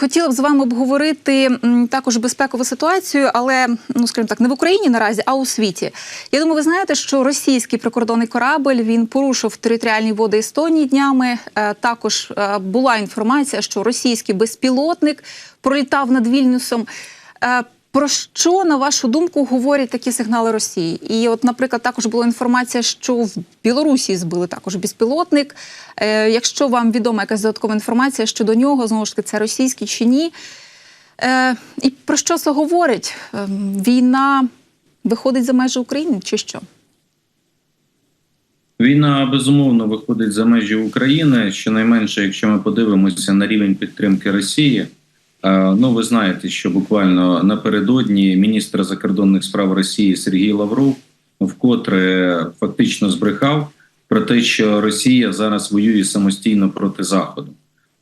хотіла б з вами обговорити також безпекову ситуацію, але ну скажімо так, не в Україні наразі, а у світі. Я думаю, ви знаєте, що російський прикордонний корабль він порушив територіальні води Естонії днями. Е, Також е, була інформація, що російський безпілотник пролітав над Вільнюсом. Про що, на вашу думку, говорять такі сигнали Росії? І, от, наприклад, також була інформація, що в Білорусі збили також безпілотник. Е, якщо вам відома якась додаткова інформація щодо нього, знову ж таки, це російський чи ні. Е, і про що це говорить? Е, війна виходить за межі України чи що? Війна безумовно виходить за межі України. Щонайменше, якщо ми подивимося на рівень підтримки Росії. Е, Ну, ви знаєте, що буквально напередодні міністр закордонних справ Росії Сергій Лавров вкотре фактично збрехав про те, що Росія зараз воює самостійно проти Заходу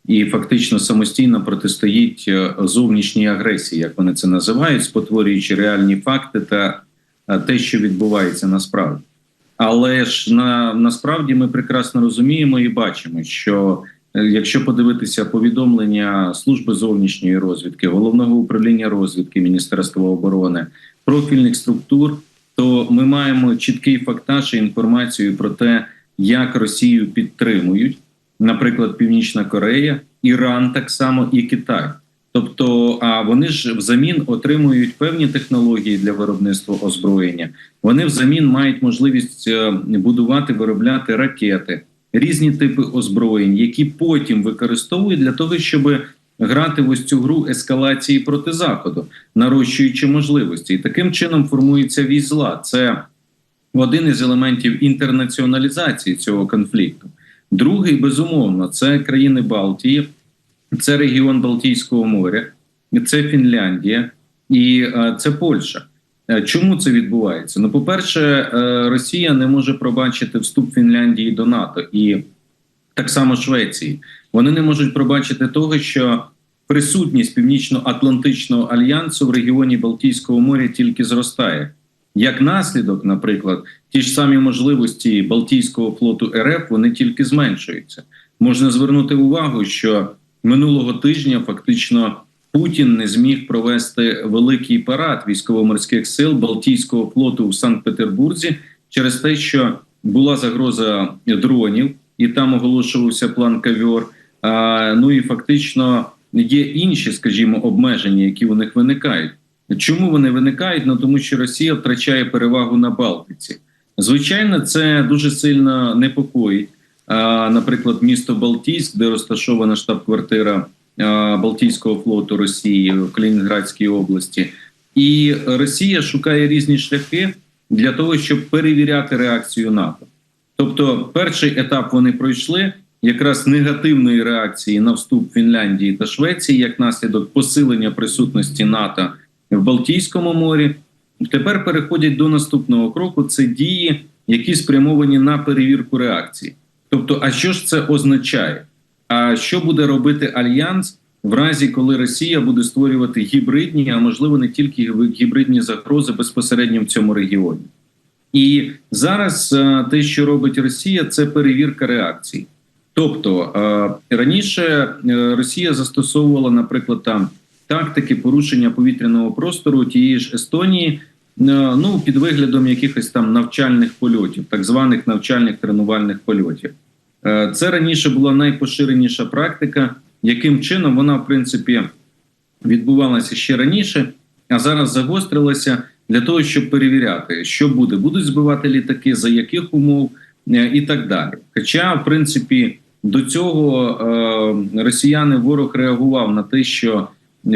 і фактично самостійно протистоїть е, зовнішній агресії, як вони це називають, спотворюючи реальні факти та е, те, що відбувається насправді. Але ж на насправді ми прекрасно розуміємо і бачимо, що якщо подивитися повідомлення служби зовнішньої розвідки, головного управління розвідки Міністерства оборони, профільних структур, то ми маємо чіткий фактаж і інформацію про те, як Росію підтримують, наприклад, Північна Корея, Іран так само і Китай. Тобто, а вони ж взамін отримують певні технології для виробництва озброєння. Вони взамін мають можливість е, будувати, виробляти ракети, різні типи озброєнь, які потім використовують для того, щоб грати в ось цю гру ескалації проти заходу, нарощуючи можливості, і таким чином формується вісь зла. Це один із елементів інтернаціоналізації цього конфлікту. Другий, безумовно, це країни Балтії, це регіон Балтійського моря, це Фінляндія і е, це Польща. Е, Чому це відбувається? Ну, по-перше, е, Росія не може пробачити вступ Фінляндії до НАТО і так само Швеції. Вони не можуть пробачити того, що присутність Північно-Атлантичного альянсу в регіоні Балтійського моря тільки зростає. Як наслідок, наприклад, ті ж самі можливості Балтійського флоту РФ вони тільки зменшуються. Можна звернути увагу, що минулого тижня фактично Путін не зміг провести великий парад військово-морських сил Балтійського флоту у Санкт-Петербурзі через те, що була загроза дронів, і там оголошувався план кавьор. Ну і фактично є інші, скажімо, обмеження, які у них виникають. Чому вони виникають? Ну тому що Росія втрачає перевагу на Балтиці. Звичайно, це дуже сильно непокоїть. Наприклад, місто Балтійськ, де розташована штаб-квартира Балтійського флоту Росії в Калінінградській області, і Росія шукає різні шляхи для того, щоб перевіряти реакцію НАТО. Тобто, перший етап вони пройшли якраз негативної реакції на вступ Фінляндії та Швеції як наслідок посилення присутності НАТО в Балтійському морі. Тепер переходять до наступного кроку: це дії, які спрямовані на перевірку реакції. Тобто, а що ж це означає? А що буде робити альянс в разі, коли Росія буде створювати гібридні, а можливо не тільки гібридні загрози безпосередньо в цьому регіоні? І зараз е, те, що робить Росія, це перевірка реакцій. Тобто е, раніше е, Росія застосовувала, наприклад, там тактики порушення повітряного простору тієї ж Естонії, ну під виглядом якихось там навчальних польотів, так званих навчальних тренувальних польотів. Е, Це раніше була найпоширеніша практика, яким чином вона в принципі відбувалася ще раніше, а зараз загострилася для того, щоб перевіряти, що буде, будуть збивати літаки, за яких умов е, і так далі. Хоча, в принципі, до цього е, росіяни ворог реагував на те, що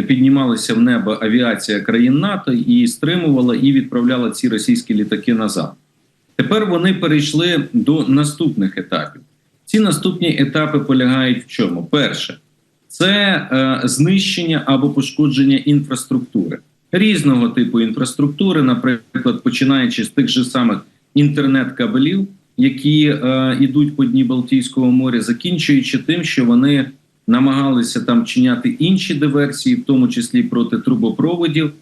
піднімалася в небо авіація країн НАТО і стримувала і відправляла ці російські літаки назад. Тепер вони перейшли до наступних етапів. Ці наступні етапи полягають в чому? Перше, це е, знищення або пошкодження інфраструктури різного типу інфраструктури, наприклад, починаючи з тих же самих інтернет-кабелів, які е, йдуть по дні Балтійського моря, закінчуючи тим, що вони намагалися там чиняти інші диверсії, в тому числі проти трубопроводів,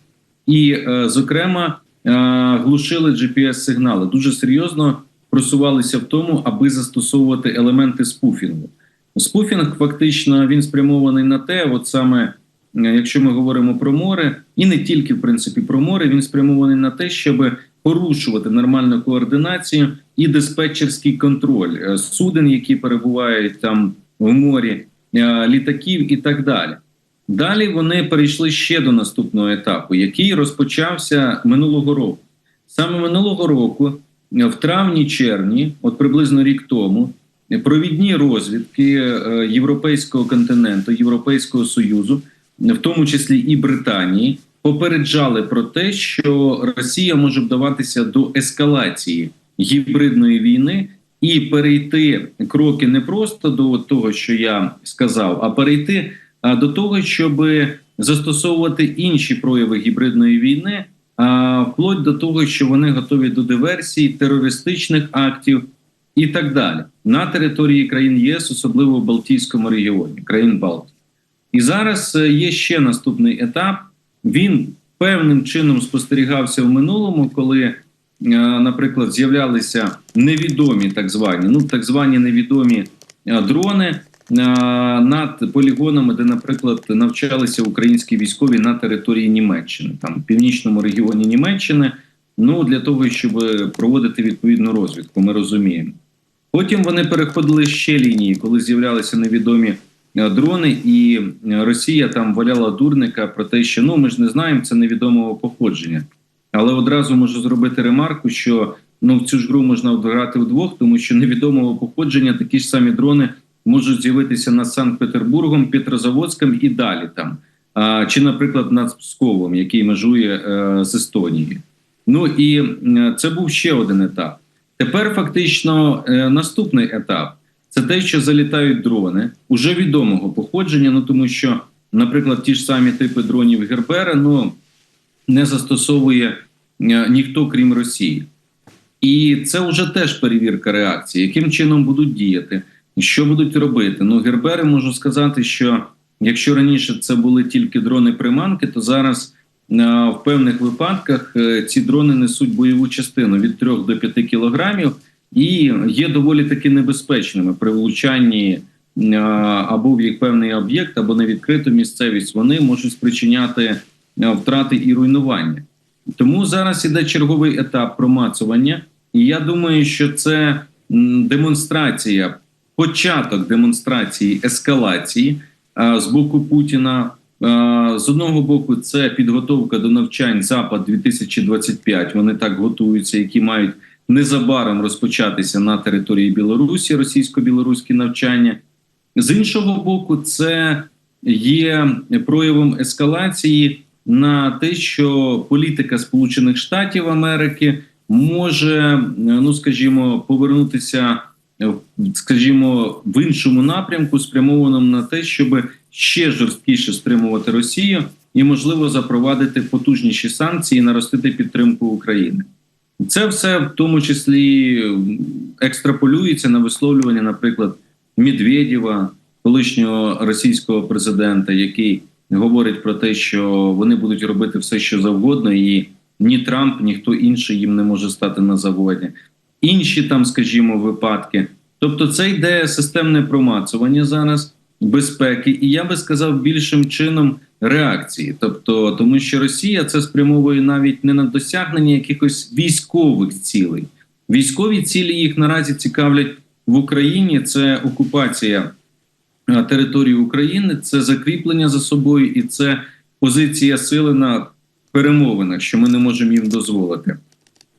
і, е, зокрема, е, глушили GPS-сигнали. Дуже серйозно просувалися в тому, аби застосовувати елементи спуфінгу. Спуфінг фактично він спрямований на те, от саме е, якщо ми говоримо про море, і не тільки в принципі про море, він спрямований на те, щоб порушувати нормальну координацію і диспетчерський контроль е, суден, які перебувають там в морі, е, літаків і так далі. Далі вони перейшли ще до наступного етапу, який розпочався минулого року. Саме минулого року, в травні-червні, от приблизно рік тому, е, провідні розвідки е, Європейського континенту, Європейського Союзу, в тому числі і Британії, попереджали про те, що Росія може вдаватися до ескалації гібридної війни і перейти кроки не просто до того, що я сказав, а перейти до того, щоб застосовувати інші прояви гібридної війни, вплоть до того, що вони готові до диверсій, терористичних актів і так далі на території країн ЄС, особливо в Балтійському регіоні, країн Балтії. І зараз е, є ще наступний етап. Він певним чином спостерігався в минулому, коли, е, наприклад, з'являлися невідомі так звані, ну так звані невідомі е, дрони над полігонами, де, наприклад, навчалися українські військові на території Німеччини, там в північному регіоні Німеччини. Ну для того, щоб проводити відповідну розвідку, ми розуміємо. Потім вони переходили ще лінії, коли з'являлися невідомі е, дрони, і е, Росія там валяла дурника про те, що ну ми ж не знаємо це невідомого походження. Але одразу можу зробити ремарку, що ну в цю ж гру можна грати вдвох, тому що невідомого походження такі ж самі дрони можуть з'явитися над Санкт-Петербургом, Петрозаводськом і далі там. Чи, наприклад, над Псковом, який межує е, з Естонією. Ну і це був ще один етап. Тепер фактично е, наступний етап це те, що залітають дрони уже відомого походження. Ну тому що, наприклад, ті ж самі типи дронів Гербера ну не застосовує е, ніхто крім Росії. І це вже теж перевірка реакції, яким чином будуть діяти, що будуть робити. Ну, Гербери можу сказати, що якщо раніше це були тільки дрони-приманки, то зараз е, в певних випадках е, ці дрони несуть бойову частину від 3 до 5 кілограмів і є доволі таки небезпечними при влучанні е, або в їх певний об'єкт, або на відкриту місцевість. Вони можуть спричиняти втрати і руйнування. Тому зараз іде черговий етап промацування, і я думаю, що це демонстрація, початок демонстрації ескалації а, з боку Путіна. А, З одного боку, це підготовка до навчань Запад 2025 Вони так готуються, які мають незабаром розпочатися на території Білорусі, російсько-білоруські навчання. З іншого боку, це є проявом ескалації на те, що політика Сполучених Штатів Америки може, ну скажімо, повернутися, е, скажімо, в іншому напрямку, спрямованому на те, щоб ще жорсткіше стримувати Росію і, можливо, запровадити потужніші санкції, наростити підтримку України. Це все в тому числі екстраполюється на висловлювання, наприклад, Медведєва, колишнього російського президента, який говорить про те, що вони будуть робити все, що завгодно, і ні Трамп, ніхто інший їм не може стати на заводі. Інші там, скажімо, випадки. Тобто, це йде системне промацування зараз безпеки, і я би сказав більшим чином реакції. Тобто, тому що Росія це спрямовує навіть не на досягнення якихось військових цілей. Військові цілі їх наразі цікавлять в Україні. Це окупація е, території України, це закріплення за собою, і це позиція сили на перемовинах, що ми не можемо їм дозволити.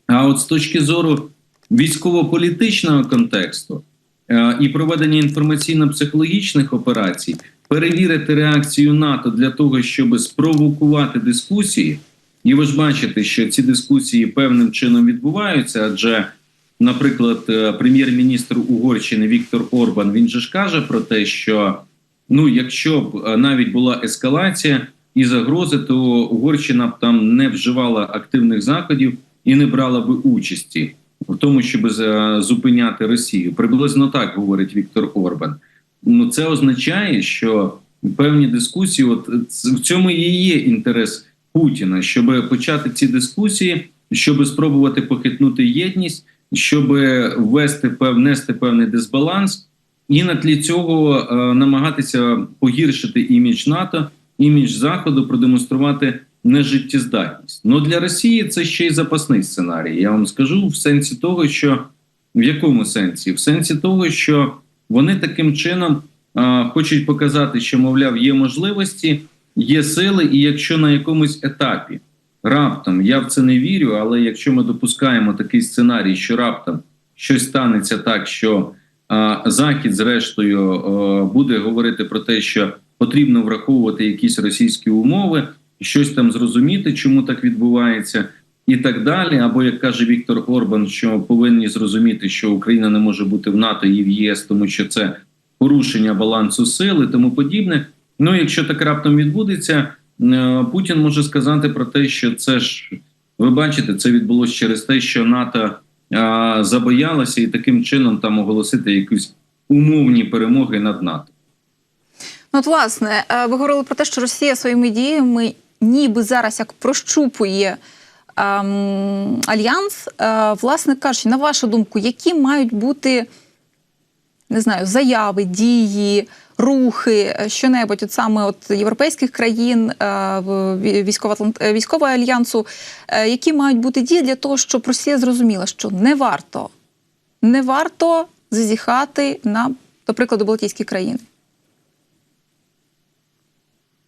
А от з точки зору військово-політичного контексту е, і проведення інформаційно-психологічних операцій, перевірити реакцію НАТО для того, щоб спровокувати дискусії, і ви ж бачите, що ці дискусії певним чином відбуваються, адже. Наприклад, е, прем'єр-міністр Угорщини Віктор Орбан він же ж каже про те, що ну, якщо б е, навіть була ескалація і загрози, то Угорщина б там не вживала активних заходів і не брала би участі в тому, щоб зупиняти Росію. Приблизно так говорить Віктор Орбан. Ну це означає, що певні дискусії, от в цьому і є інтерес Путіна, щоб почати ці дискусії, щоб спробувати похитнути єдність, щоб ввести внести певний дисбаланс, і на тлі цього е, намагатися погіршити імідж НАТО імідж заходу продемонструвати нежиттєздатність. Ну для Росії це ще й запасний сценарій. Я вам скажу в сенсі того, що в якому сенсі? В сенсі того, що вони таким чином а, хочуть показати, що мовляв є можливості, є сили, і якщо на якомусь етапі раптом я в це не вірю, але якщо ми допускаємо такий сценарій, що раптом щось станеться так, що а, Захід, зрештою, а, буде говорити про те, що потрібно враховувати якісь російські умови, щось там зрозуміти, чому так відбувається, і так далі. Або як каже Віктор Орбан, що повинні зрозуміти, що Україна не може бути в НАТО і в ЄС, тому що це порушення балансу сил і тому подібне. Ну, якщо так раптом відбудеться, е, Путін може сказати про те, що це ж ви бачите, це відбулося через те, що НАТО а, забоялася і таким чином там оголосити якісь умовні перемоги над НАТО. Ну, от, власне, е, ви говорили про те, що Росія своїми діями ніби зараз як прощупує ем, альянс. Е, власне кажучи, на вашу думку, які мають бути не знаю, заяви, дії, рухи, е, що-небудь, от саме от європейських країн е, військово-атлант- е, альянсу, е, які мають бути дії для того, щоб Росія зрозуміла, що не варто, не варто зазіхати на, до прикладу, Балтійські країни.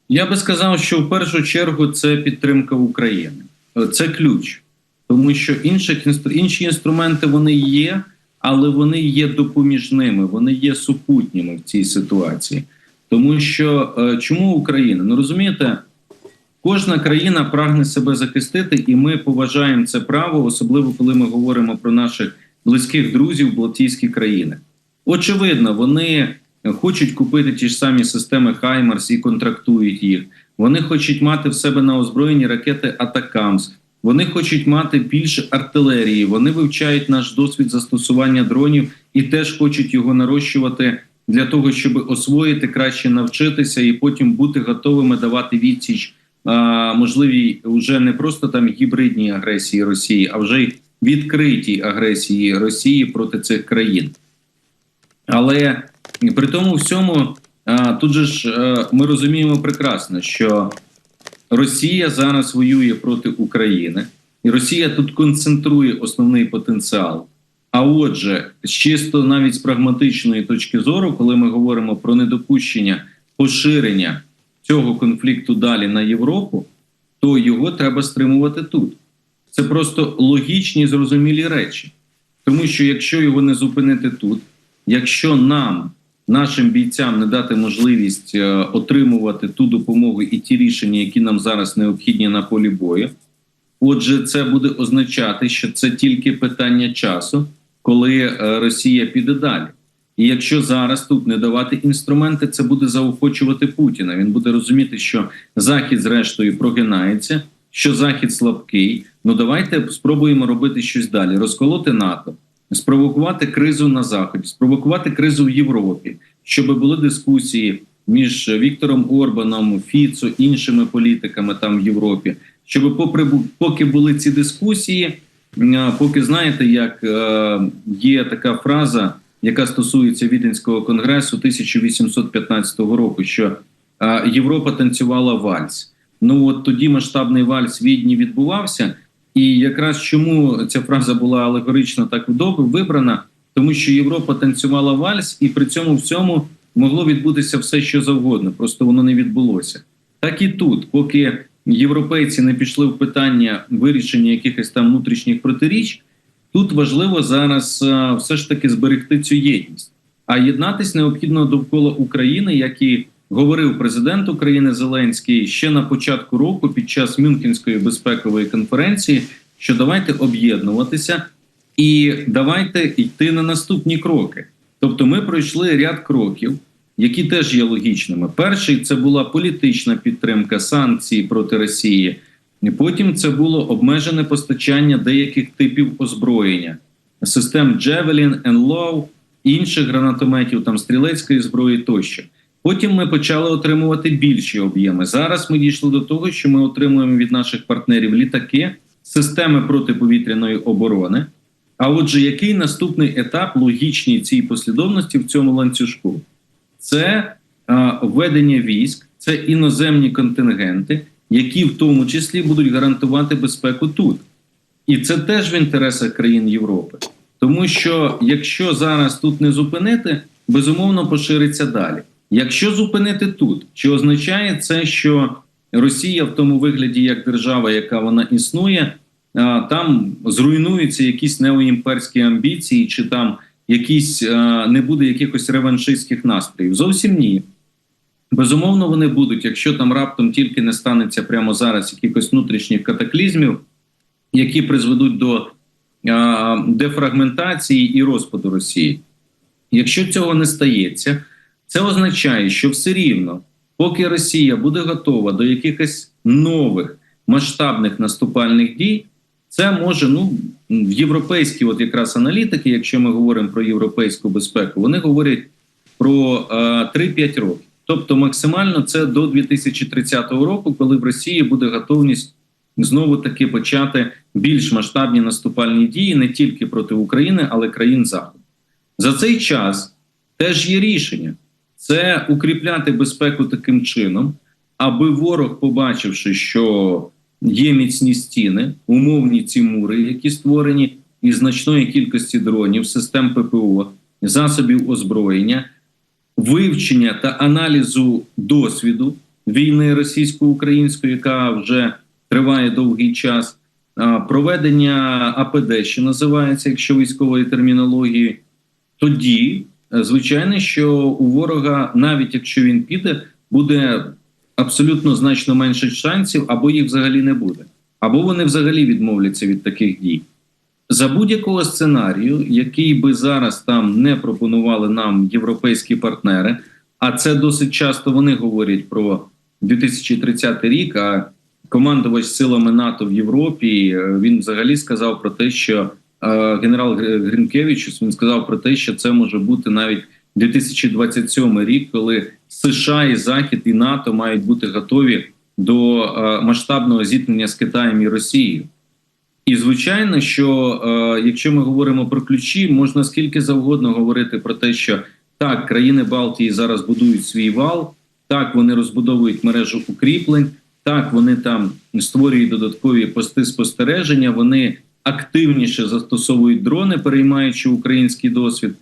Я би сказав, що в першу чергу це підтримка України. Це ключ, тому що інших інші інструменти вони є, але вони є допоміжними, вони є супутніми в цій ситуації. Тому що е, чому Україна? Ну розумієте, кожна країна прагне себе захистити, і ми поважаємо це право, особливо коли ми говоримо про наших близьких друзів в Балтійські країни. Очевидно, вони хочуть купити ті ж самі системи Хаймарс і контрактують їх. Вони хочуть мати в себе на озброєнні ракети Атакамс. Вони хочуть мати більше артилерії. Вони вивчають наш досвід застосування дронів і теж хочуть його нарощувати для того, щоб освоїти краще навчитися і потім бути готовими давати відсіч можливій вже не просто там гібридній агресії Росії, а вже й відкритій агресії Росії проти цих країн. Але при тому всьому тут же ж ми розуміємо прекрасно, що Росія зараз воює проти України, і Росія тут концентрує основний потенціал. А отже, з чисто навіть з прагматичної точки зору, коли ми говоримо про недопущення поширення цього конфлікту далі на Європу, то його треба стримувати тут. Це просто логічні зрозумілі речі. Тому що якщо його не зупинити тут, якщо нам, нашим бійцям, не дати можливість е, отримувати ту допомогу і ті рішення, які нам зараз необхідні на полі бою, отже, це буде означати, що це тільки питання часу, коли е, Росія піде далі. І якщо зараз тут не давати інструменти, це буде заохочувати Путіна. Він буде розуміти, що Захід, зрештою, прогинається, що Захід слабкий. Ну давайте спробуємо робити щось далі: розколоти НАТО, спровокувати кризу на заході, спровокувати кризу в Європі, щоб були дискусії між Віктором Орбаном, Фіцо, іншими політиками там в Європі. Щоб, попри поки були ці дискусії, поки знаєте, як е, є така фраза, яка стосується Віденського конгресу 1815 року, що Європа танцювала вальс. Ну от тоді масштабний вальс в Відні відбувався. І якраз чому ця фраза була алегорично так добре вибрана, тому що Європа танцювала вальс, і при цьому всьому могло відбутися все, що завгодно, просто воно не відбулося. Так і тут, поки європейці не пішли в питання вирішення якихось там внутрішніх протиріч, тут важливо зараз е, все ж таки зберегти цю єдність. А єднатись необхідно довкола України, як і говорив президент України Зеленський ще на початку року під час Мюнхенської безпекової конференції, що давайте об'єднуватися і давайте йти на наступні кроки. Тобто, ми пройшли ряд кроків, які теж є логічними. Перший це була політична підтримка санкцій проти Росії. Потім це було обмежене постачання деяких типів озброєння, систем Javelin, Enlow, інших гранатометів, там стрілецької зброї тощо. Потім ми почали отримувати більші об'єми. Зараз ми дійшли до того, що ми отримуємо від наших партнерів літаки, системи протиповітряної оборони. А отже, який наступний етап логічній цій послідовності в цьому ланцюжку? Це е, введення військ, це іноземні контингенти, які в тому числі будуть гарантувати безпеку тут. І це теж в інтересах країн Європи. Тому що якщо зараз тут не зупинити, безумовно пошириться далі. Якщо зупинити тут, чи означає це, що Росія в тому вигляді, як держава, яка вона існує, там зруйнуються якісь неоімперські амбіції, чи там якісь не буде якихось реваншистських настроїв? Зовсім ні. Безумовно, вони будуть, якщо там раптом тільки не станеться прямо зараз якихось внутрішніх катаклізмів, які призведуть до а, дефрагментації і розпаду Росії. Якщо цього не стається, це означає, що все рівно, поки Росія буде готова до якихось нових масштабних наступальних дій, це може ну в європейські, от якраз аналітики, якщо ми говоримо про європейську безпеку, вони говорять про е, 3-5 років. Тобто, максимально це до 2030 року, коли в Росії буде готовність знову таки почати більш масштабні наступальні дії не тільки проти України, але країн Заходу. За цей час теж є рішення: це укріпляти безпеку таким чином, аби ворог, побачивши, що є міцні стіни, умовні ці мури, які створені із значної кількості дронів, систем ППО, засобів озброєння, вивчення та аналізу досвіду війни російсько-української, яка вже триває довгий час, проведення АПД, що називається, якщо військової термінології, тоді звичайно, що у ворога, навіть якщо він піде, буде абсолютно значно менше шансів, або їх взагалі не буде, або вони взагалі відмовляться від таких дій. За будь-якого сценарію, який би зараз там не пропонували нам європейські партнери, а це досить часто вони говорять про 2030 рік. А командувач силами НАТО в Європі е, він взагалі сказав про те, що е, генерал Гр- Гринкевич він сказав про те, що це може бути навіть 2027 рік, коли США і Захід і НАТО мають бути готові до е, масштабного зіткнення з Китаєм і Росією. І звичайно, що е, якщо ми говоримо про ключі, можна скільки завгодно говорити про те, що так, країни Балтії зараз будують свій вал, так вони розбудовують мережу укріплень, так вони там створюють додаткові пости спостереження, вони активніше застосовують дрони, переймаючи український досвід.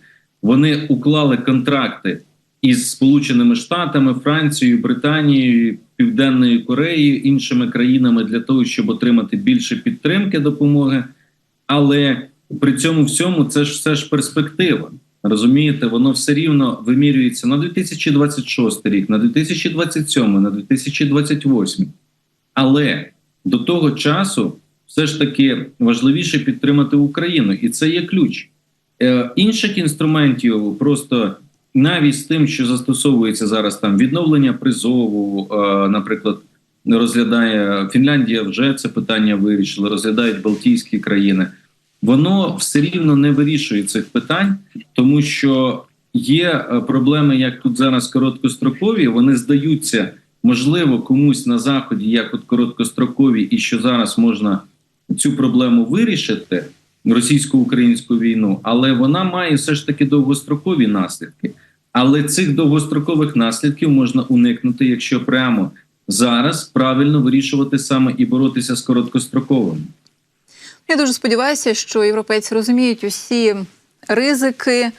Вони уклали контракти із Сполученими Штатами, Францією, Британією, Південною Кореєю, іншими країнами для того, щоб отримати більше підтримки допомоги. Але при цьому всьому це ж все ж перспектива. Розумієте, воно все рівно вимірюється на 2026 рік, на 2027, на 2028. Але до того часу все ж таки важливіше підтримати Україну, і це є ключ. Е, інших інструментів просто навіть з тим, що застосовується зараз там відновлення призову, е, наприклад, розглядає Фінляндія, вже це питання вирішила, розглядають Балтійські країни. Воно все рівно не вирішує цих питань, тому що є е, проблеми, як тут зараз короткострокові, вони здаються можливо комусь на заході, як от короткострокові, і що зараз можна цю проблему вирішити російсько-українську війну, але вона має все ж таки довгострокові наслідки. Але цих довгострокових наслідків можна уникнути, якщо прямо зараз правильно вирішувати саме і боротися з короткостроковими. Я дуже сподіваюся, що європейці розуміють усі ризики.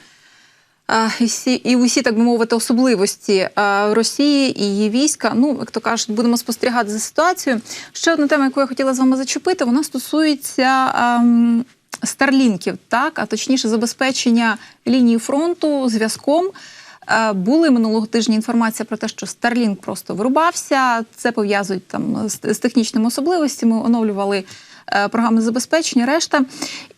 І всі, і усі, так би мовити, особливості Росії і її війська. Ну, як то кажуть, будемо спостерігати за ситуацією. Ще одна тема, яку я хотіла з вами зачепити, вона стосується ем, старлінків, так, а точніше, забезпечення лінії фронту зв'язком. Е, Були минулого тижня інформація про те, що Starlink просто вирубався. Це пов'язують там з, з технічними особливостями, оновлювали е, програми забезпечення, решта.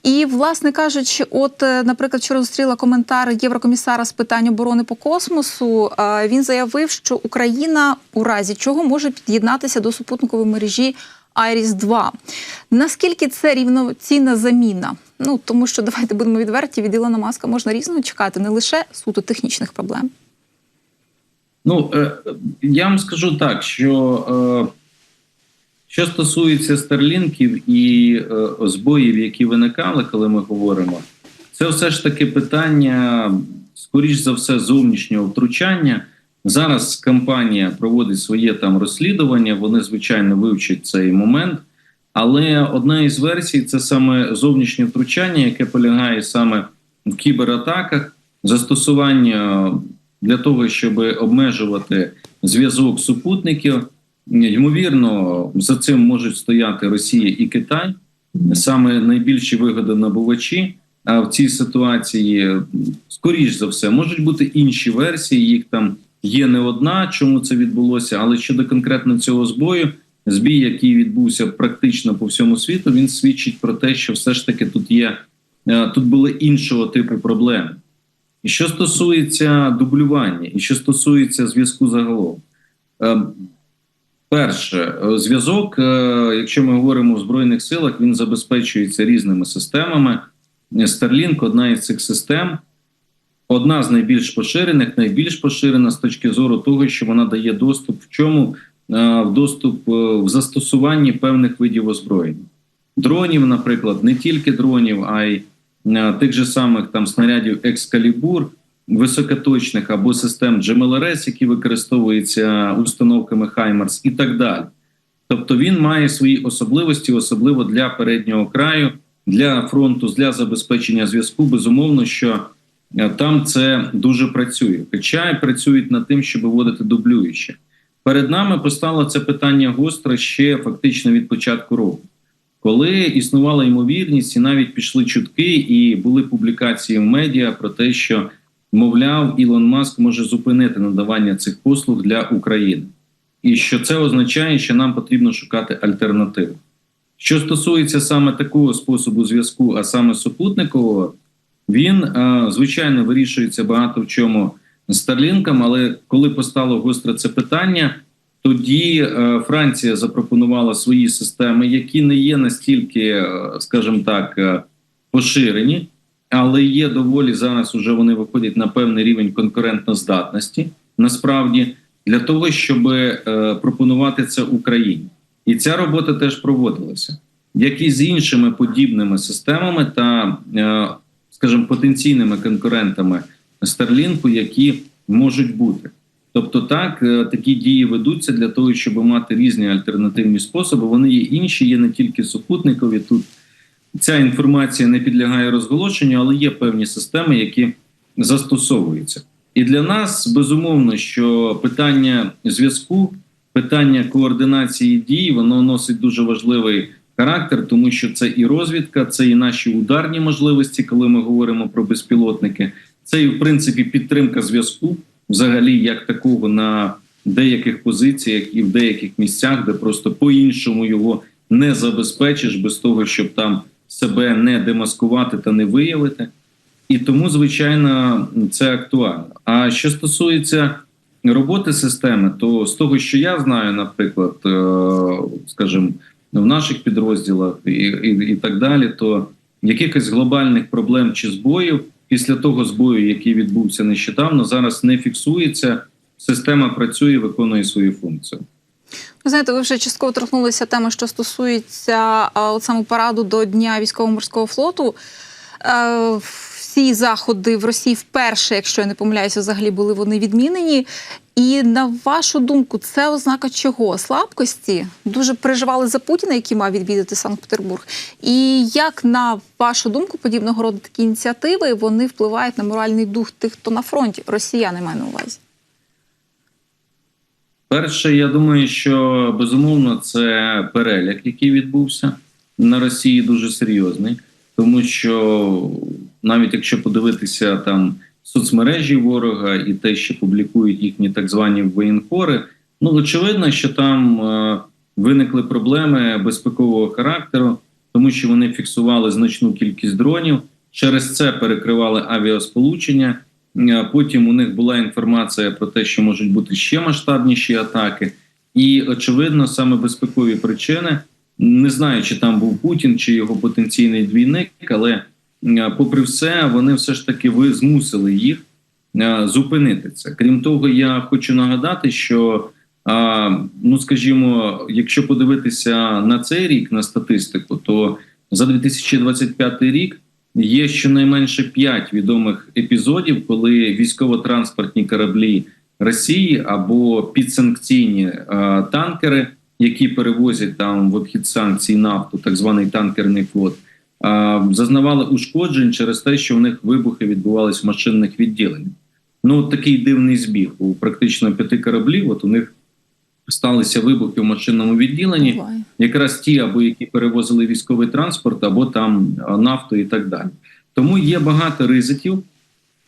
І, власне кажучи, от, е, наприклад, вчора зустріла коментар Єврокомісара з питань оборони по космосу. Е, Він заявив, що Україна у разі чого може під'єднатися до супутникової мережі Айріс 2 Наскільки це рівноцінна заміна? Ну тому що давайте будемо відверті, від Ілона Маска можна різного чекати, не лише суто технічних проблем. Ну я вам скажу так, що що стосується старлінків і е, збоїв, які виникали, коли ми говоримо, це все ж таки питання, скоріш за все, зовнішнього втручання Зараз компанія проводить своє там розслідування. Вони звичайно вивчать цей момент. Але одна із версій це саме зовнішнє втручання, яке полягає саме в кібератаках, застосування для того, щоб обмежувати зв'язок супутників. Ймовірно, за цим можуть стояти Росія і Китай, саме найбільші вигодонабувачі. А в цій ситуації, скоріш за все, можуть бути інші версії. Їх там є не одна, чому це відбулося, але щодо конкретно цього збою, збій, який відбувся практично по всьому світу, він свідчить про те, що все ж таки тут є е, тут були іншого типу проблеми. І що стосується дублювання, і що стосується зв'язку загалом, Е, перше, е, зв'язок, е, якщо ми говоримо в збройних силах, він забезпечується різними системами. Starlink – одна із цих систем, одна з найбільш поширених, найбільш поширена з точки зору того, що вона дає доступ в чому Е, в доступ в застосуванні певних видів озброєння. Дронів, наприклад, не тільки дронів, а й тих же самих там снарядів Екскалібур, високоточних або систем GMLRS, які використовуються установками Хаймарс і так далі. Тобто він має свої особливості, особливо для переднього краю, для фронту, для забезпечення зв'язку. Безумовно, що там це дуже працює. Хоча працюють над тим, щоб виводити дублююче. Перед нами постало це питання гостро ще фактично від початку року, коли існувала ймовірність, і навіть пішли чутки, і були публікації в медіа про те, що мовляв, Ілон Маск може зупинити надавання цих послуг для України, і що це означає, що нам потрібно шукати альтернативу. Що стосується саме такого способу зв'язку, а саме супутникового, він звичайно вирішується багато в чому. Старлінкам, але коли постало гостре це питання, тоді е, Франція запропонувала свої системи, які не є настільки, е, скажімо так, е, поширені, але є доволі зараз. Уже вони виходять на певний рівень конкурентноздатності, насправді для того, щоб е, пропонувати це Україні, і ця робота теж проводилася, як і з іншими подібними системами та, е, скажімо, потенційними конкурентами. Старлінку, які можуть бути. Тобто, так е, такі дії ведуться для того, щоб мати різні альтернативні способи. Вони є інші, є не тільки супутникові. Тут ця інформація не підлягає розголошенню, але є певні системи, які застосовуються. І для нас безумовно, що питання зв'язку, питання координації дій, воно носить дуже важливий характер, тому що це і розвідка, це і наші ударні можливості, коли ми говоримо про безпілотники. Це і в принципі підтримка зв'язку, взагалі, як такого на деяких позиціях і в деяких місцях, де просто по-іншому його не забезпечиш без того, щоб там себе не демаскувати та не виявити. І тому, звичайно, це актуально. А що стосується роботи системи, то з того, що я знаю, наприклад, скажімо, в наших підрозділах і, і, і так далі, то якихось глобальних проблем чи збоїв після того збою, який відбувся нещодавно, зараз не фіксується. Система працює, виконує свою функцію. Ви знаєте, ви вже частково торкнулися теми, що стосується от саме параду до Дня військово-морського флоту. Е, всі заходи в Росії вперше, якщо я не помиляюся, взагалі були вони відмінені. І на вашу думку, це ознака чого? Слабкості? Дуже переживали за Путіна, який мав відвідати Санкт-Петербург. І як на вашу думку, подібного роду такі ініціативи вони впливають на моральний дух тих, хто на фронті? Росіяни маю на увазі. Перше, я думаю, що безумовно це переляк, який відбувся на Росії, дуже серйозний, тому що навіть якщо подивитися там соцмережі ворога і те, що публікують їхні так звані воєнкори, ну очевидно, що там е, виникли проблеми безпекового характеру, тому що вони фіксували значну кількість дронів, через це перекривали авіасполучення. Е, потім у них була інформація про те, що можуть бути ще масштабніші атаки, і очевидно, саме безпекові причини. Не знаю, чи там був Путін, чи його потенційний двійник, але Е, попри все, вони все ж таки ви змусили їх е, зупинити це. Крім того, я хочу нагадати, що ну скажімо, якщо подивитися на цей рік на статистику, то за 2025 рік є щонайменше 5 відомих епізодів, коли військово-транспортні кораблі Росії або підсанкційні е, танкери, які перевозять там в обхід санкцій нафту, так званий танкерний флот, е, зазнавали ушкоджень через те, що в них вибухи відбувались в машинних відділеннях. Ну, такий дивний збіг. У практично п'яти кораблів. От у них сталися вибухи в машинному відділенні якраз ті, або які перевозили військовий транспорт, або там нафту і так далі. Тому є багато ризиків,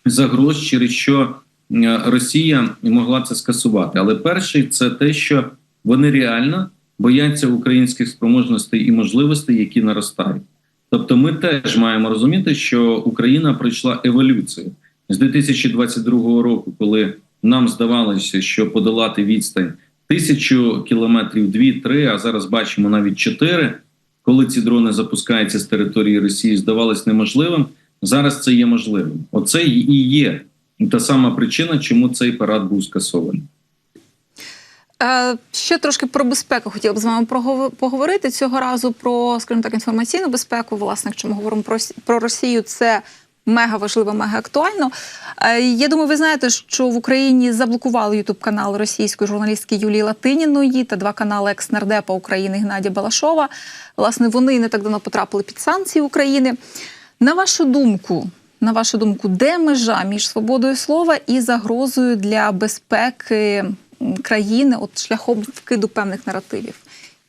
загроз, через що е, Росія могла це скасувати. Але перший це те, що вони реально бояться українських спроможностей і можливостей, які наростають. Тобто, ми теж маємо розуміти, що Україна пройшла еволюцію з 2022 року, коли нам здавалося, що подолати відстань тисячу кілометрів, дві-три, а зараз бачимо навіть чотири. Коли ці дрони запускаються з території Росії, здавалось неможливим. Зараз це є можливим. Оце і є та сама причина, чому цей парад був скасований. Е, Ще трошки про безпеку хотіла б з вами поговорити цього разу про, скажімо так, інформаційну безпеку. Власне, якщо ми говоримо про Росію, це мега важливо, мега актуально. Е, Я думаю, ви знаєте, що в Україні заблокували ютуб канал російської журналістки Юлії Латиніної та два канали екс-нардепа України Геннадія Балашова. Власне, вони не так давно потрапили під санкції України. На вашу думку, на вашу думку, де межа між свободою слова і загрозою для безпеки країни, от шляхом вкиду певних наративів?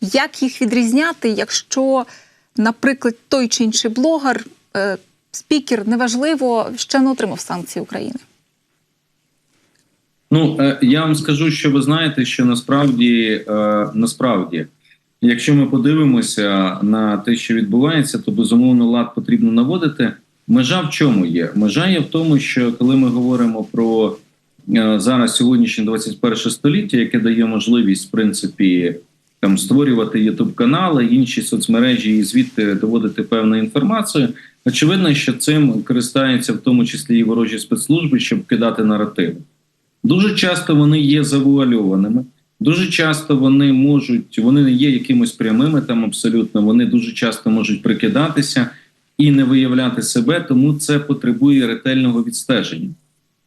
Як їх відрізняти, якщо, наприклад, той чи інший блогер, е, спікер, неважливо, ще не отримав санкції України? Ну е, я вам скажу, що ви знаєте, що насправді е, насправді, якщо ми подивимося на те, що відбувається, то безумовно лад потрібно наводити. Межа в чому є? Межа є в тому, що коли ми говоримо про е, зараз сьогоднішнє 21 століття, яке дає можливість в принципі там створювати ютуб канали, інші соцмережі і звідти доводити певну інформацію. Очевидно, що цим користаються в тому числі і ворожі спецслужби, щоб кидати наративи. Дуже часто вони є завуальованими. Дуже часто вони можуть, вони не є якимось прямими там абсолютно. Вони дуже часто можуть прикидатися і не виявляти себе, тому це потребує ретельного відстеження.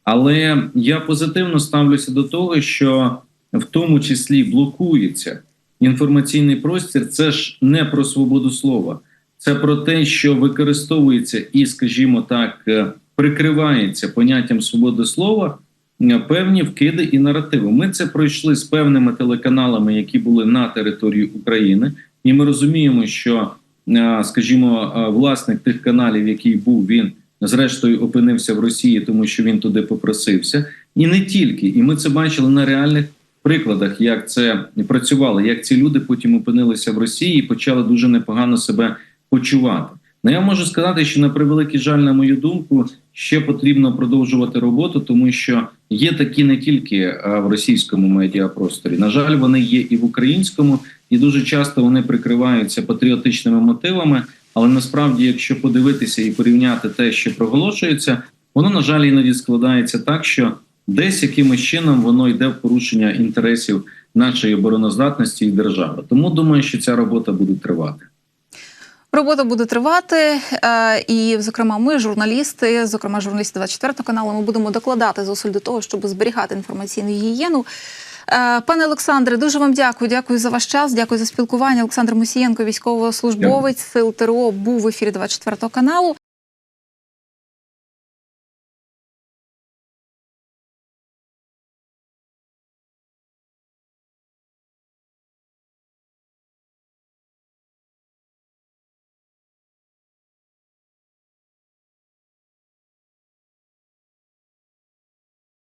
Але я позитивно ставлюся до того, що в тому числі блокується інформаційний простір. Це ж не про свободу слова, це про те, що використовується і, скажімо так, е, прикривається поняттям свободи слова е, певні вкиди і наративи. Ми це пройшли з певними телеканалами, які були на території України, і ми розуміємо, що, е, скажімо, власник тих каналів, який був він. Зрештою опинився в Росії, тому що він туди попросився, і не тільки. І ми це бачили на реальних прикладах, як це працювало, як ці люди потім опинилися в Росії і почали дуже непогано себе почувати. Ну я можу сказати, що на превеликий жаль, на мою думку, ще потрібно продовжувати роботу, тому що є такі не тільки е, в російському медіапросторі. На жаль, вони є і в українському, і дуже часто вони прикриваються патріотичними мотивами. Але насправді, якщо подивитися і порівняти те, що проголошується, воно на жаль іноді складається так, що десь якимось чином воно йде в порушення інтересів нашої обороноздатності і держави. Тому думаю, що ця робота буде тривати. Робота буде тривати, е, і, зокрема, ми, журналісти, зокрема, журналісти 24 каналу, ми будемо докладати зусиль до того, щоб зберігати інформаційну гігієну. Е, Пане Олександре, дуже вам дякую. Дякую за ваш час. Дякую за спілкування. Олександр Мусієнко, військовослужбовець сил ТРО, був в ефірі 24 каналу.